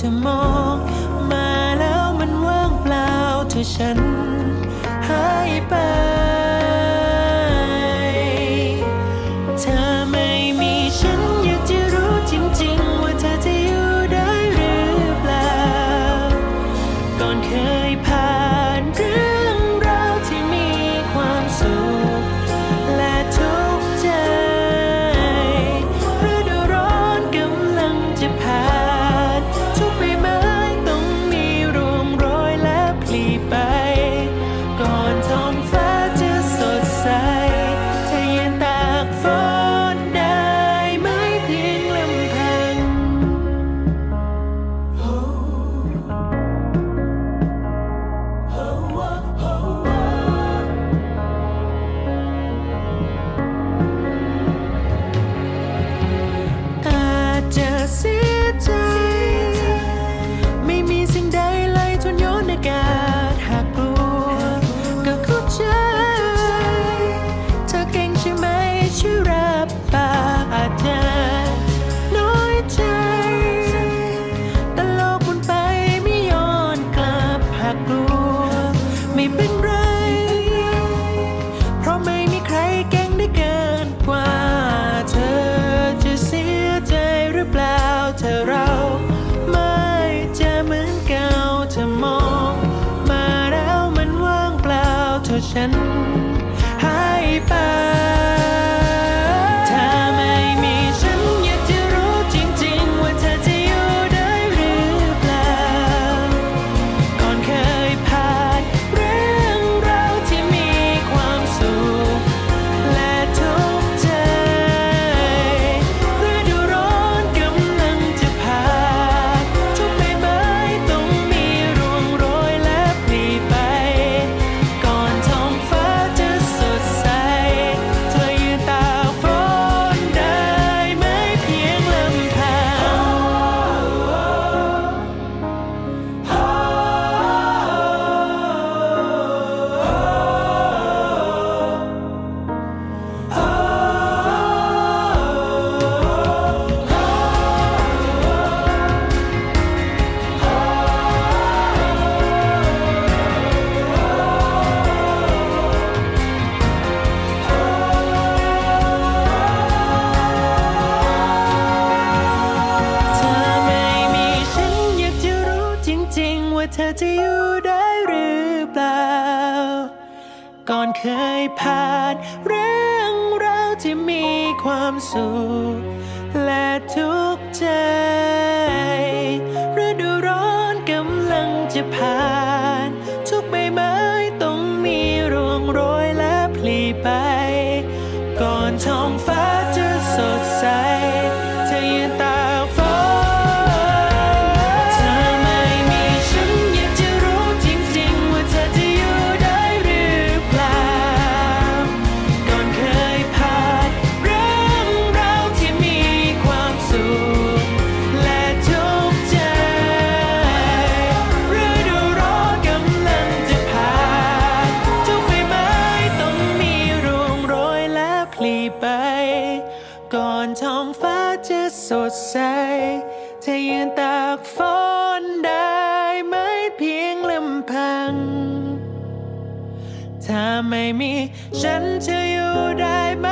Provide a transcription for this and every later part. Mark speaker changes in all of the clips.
Speaker 1: ธอมองมาแล้วมันว่างเปล่าเธอฉันหายไป หายไป ก่อนเคยผ่านเรื่องราวที่มีความสุขและทุกใจฤดูร้อนกำลังจะผ่าน ไป ก่อนท้องฟ้าจะสดใสจะยืนตากฝนได้ไหมเพียงลำพัง ถ้าไม่มีฉันจะอยู่ได้ไหม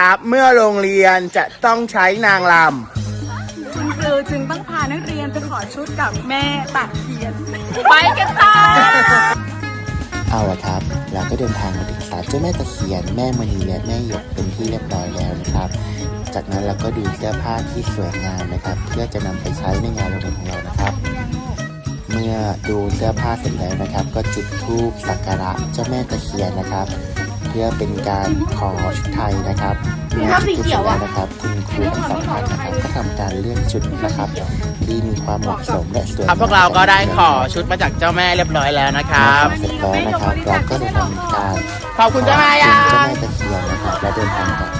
Speaker 2: ครับ เมื่อโรงเรียนจะต้องใช้นางร
Speaker 3: คุณครูจึงต้องพานักเรียนไปขอชุดกับแม่ตัดเทียน ไปกันค่ะ
Speaker 4: เอาละครับ เราก็เดินทางมาถึงศาลเจ้าแม่ตะเคียน แม่มณีและแม่หยกเป็นที่เรียบร้อยแล้วนะครับ จากนั้นเราก็ดูเสื้อผ้าที่สวยงามนะครับ เพื่อจะนำไปใช้ในงานโรงเรียนของเรานะครับ เมื่อดูเสื้อผ้าเสร็จแล้วนะครับ ก็จุดธูปสักการะเจ้าแม่ตะเคียนนะครับ เพื่อเป็นการขอชุดไทยนะครับเมื่อจุดธูปเสร็จแล้วนะครับ คุณครูทั้งสองท่านนะครับก็ทำการเลือกชุดนะครับ ที่มีความเหมาะสมและสวยำ
Speaker 2: ครับพวกเราก็ได้ขอชุดมาจากเจ้าแม่เรียบร้อยแล้วนะครับ
Speaker 4: เสร็จแล้วนะครับเราก็เลยทำการ
Speaker 2: ขอบคุณเจ้าแม่ยั
Speaker 4: เจ้างแม่ตะเคียนนะครับและเดินทางกลับ